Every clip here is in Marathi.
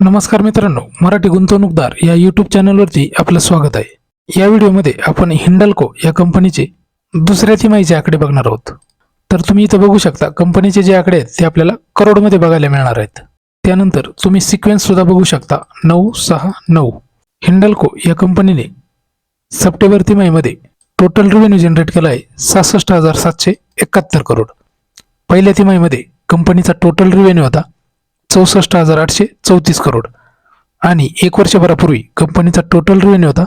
नमस्कार मित्रांनो मराठी गुंतवणूकदार या यूट्यूब चॅनलवरती आपलं स्वागत आहे. या व्हिडिओमध्ये आपण हिंडल्को या कंपनीचे दुसऱ्या तिमाहीचे आकडे बघणार आहोत. तर तुम्ही इथं बघू शकता कंपनीचे जे आकडे आहेत ते आपल्याला करोडमध्ये बघायला मिळणार आहेत. त्यानंतर तुम्ही सिक्वेन्स सुद्धा बघू शकता नऊ सहा नऊ. हिंडल्को या कंपनीने सप्टेंबर तिमाहीमध्ये टोटल रेव्हेन्यू जनरेट केला आहे सहासष्ट हजार सातशे एकाहत्तर करोड. पहिल्या तिमाहीमध्ये कंपनीचा टोटल रेव्हेन्यू होता चौसष्ट हजार आठशे चौतीस करोड. आणि एक वर्षभरापूर्वी कंपनीचा टोटल रेव्हेन्यू होता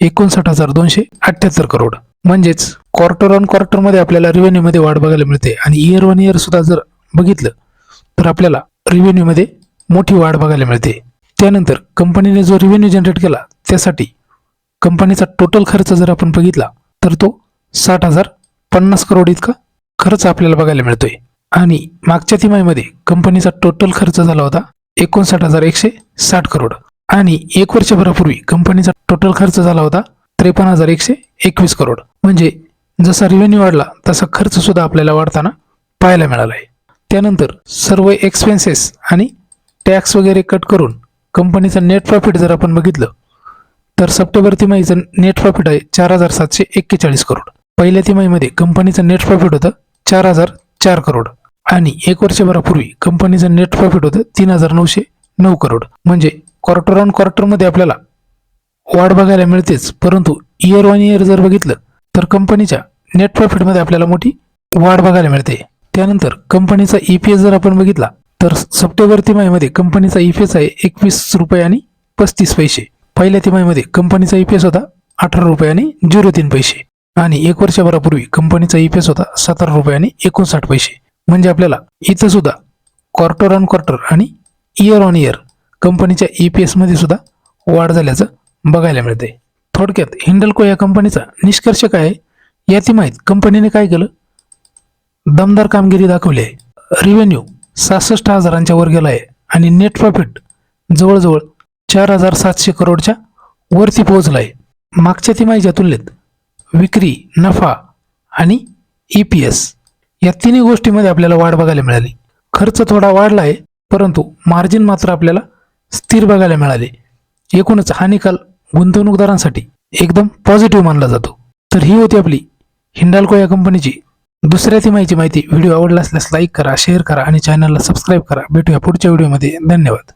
एकोणसाठ हजार दोनशे अठ्ठ्याहत्तर करोड. म्हणजेच क्वार्टर ऑन क्वार्टरमध्ये आपल्याला रेव्हेन्यूमध्ये वाढ बघायला मिळते. आणि इयर वन इयर सुद्धा जर बघितलं तर आपल्याला रेव्हेन्यूमध्ये मोठी वाढ बघायला मिळते. त्यानंतर कंपनीने जो रेव्हेन्यू जनरेट केला त्यासाठी कंपनीचा टोटल खर्च जर आपण बघितला तर तो साठ हजार पन्नास करोड इतका खर्च आपल्याला बघायला मिळतोय. आणि मागच्या तिमाहीमध्ये कंपनीचा टोटल खर्च झाला होता एकोणसाठ हजार एकशे साठ करोड. आणि एक वर्षभरापूर्वी कंपनीचा टोटल खर्च झाला होता त्रेपन्न हजार एकशे एकवीस करोड. म्हणजे जसा रेव्हेन्यू वाढला तसा खर्च सुद्धा आपल्याला वाढताना पाहायला मिळाला आहे. त्यानंतर सर्व एक्सपेन्सेस आणि टॅक्स वगैरे कट करून कंपनीचा नेट प्रॉफिट जर आपण बघितलं तर सप्टेंबर तिमाहीचं नेट प्रॉफिट आहे चार हजार सातशे एक्केचाळीस करोड. पहिल्या तिमाहीमध्ये कंपनीचं नेट प्रॉफिट होतं चार हजार चार करोड. आणि एक वर्षभरापूर्वी कंपनीचं नेट प्रॉफिट होतं तीन हजार नऊशे नऊ करोड. म्हणजे क्वार्टर ऑन क्वार्टरमध्ये आपल्याला वाढ बघायला मिळतेच. परंतु इयर वन इयर जर बघितलं तर कंपनीच्या नेट प्रॉफिटमध्ये आपल्याला मोठी वाढ बघायला मिळते. त्यानंतर कंपनीचा ई पी एस जर आपण बघितला तर सप्टेंबर तिमाहीमध्ये कंपनीचा ई पी एस आहे एकवीस रुपये आणि पस्तीस पैसे. पहिल्या तिमाहीमध्ये कंपनीचा ई पी एस होता अठरा रुपये आणि झिरो तीन पैसे. आणि एक वर्षभरापूर्वी कंपनीचा ई पी एस होता सतरा रुपये आणि एकोणसाठ पैसे. म्हणजे आपल्याला इथं सुद्धा क्वार्टर ऑन क्वार्टर आणि इयर ऑन इयर कंपनीच्या ई पी एसमध्ये सुद्धा वाढ झाल्याचं बघायला मिळते. थोडक्यात हिंडल्को या कंपनीचा निष्कर्ष काय आहे या तिमाहीत कंपनीने काय केलं? दमदार कामगिरी दाखवली आहे. रिव्हेन्यू सहासष्ट हजारांच्या वर गेला आहे आणि नेट प्रॉफिट जवळजवळ चार हजार सातशे करोडच्या वरती पोहोचला आहे मागच्या तिमाहीच्या तुलनेत विक्री नफा आणि ई पी एस या तिन्ही गोष्टीमध्ये आपल्याला वाढ बघायला मिळाली. खर्च थोडा वाढला आहे परंतु मार्जिन मात्र आपल्याला स्थिर बघायला मिळाले. एकूणच हा निकाल गुंतवणूकदारांसाठी एकदम पॉझिटिव्ह मानला जातो. तर ही होती आपली हिंडाल्को या कंपनीची दुसऱ्या तिमाहीची माहिती व्हिडिओ आवडला असल्यास लाईक करा शेअर करा आणि चॅनलला सबस्क्राईब करा. भेटूया पुढच्या व्हिडिओमध्ये धन्यवाद.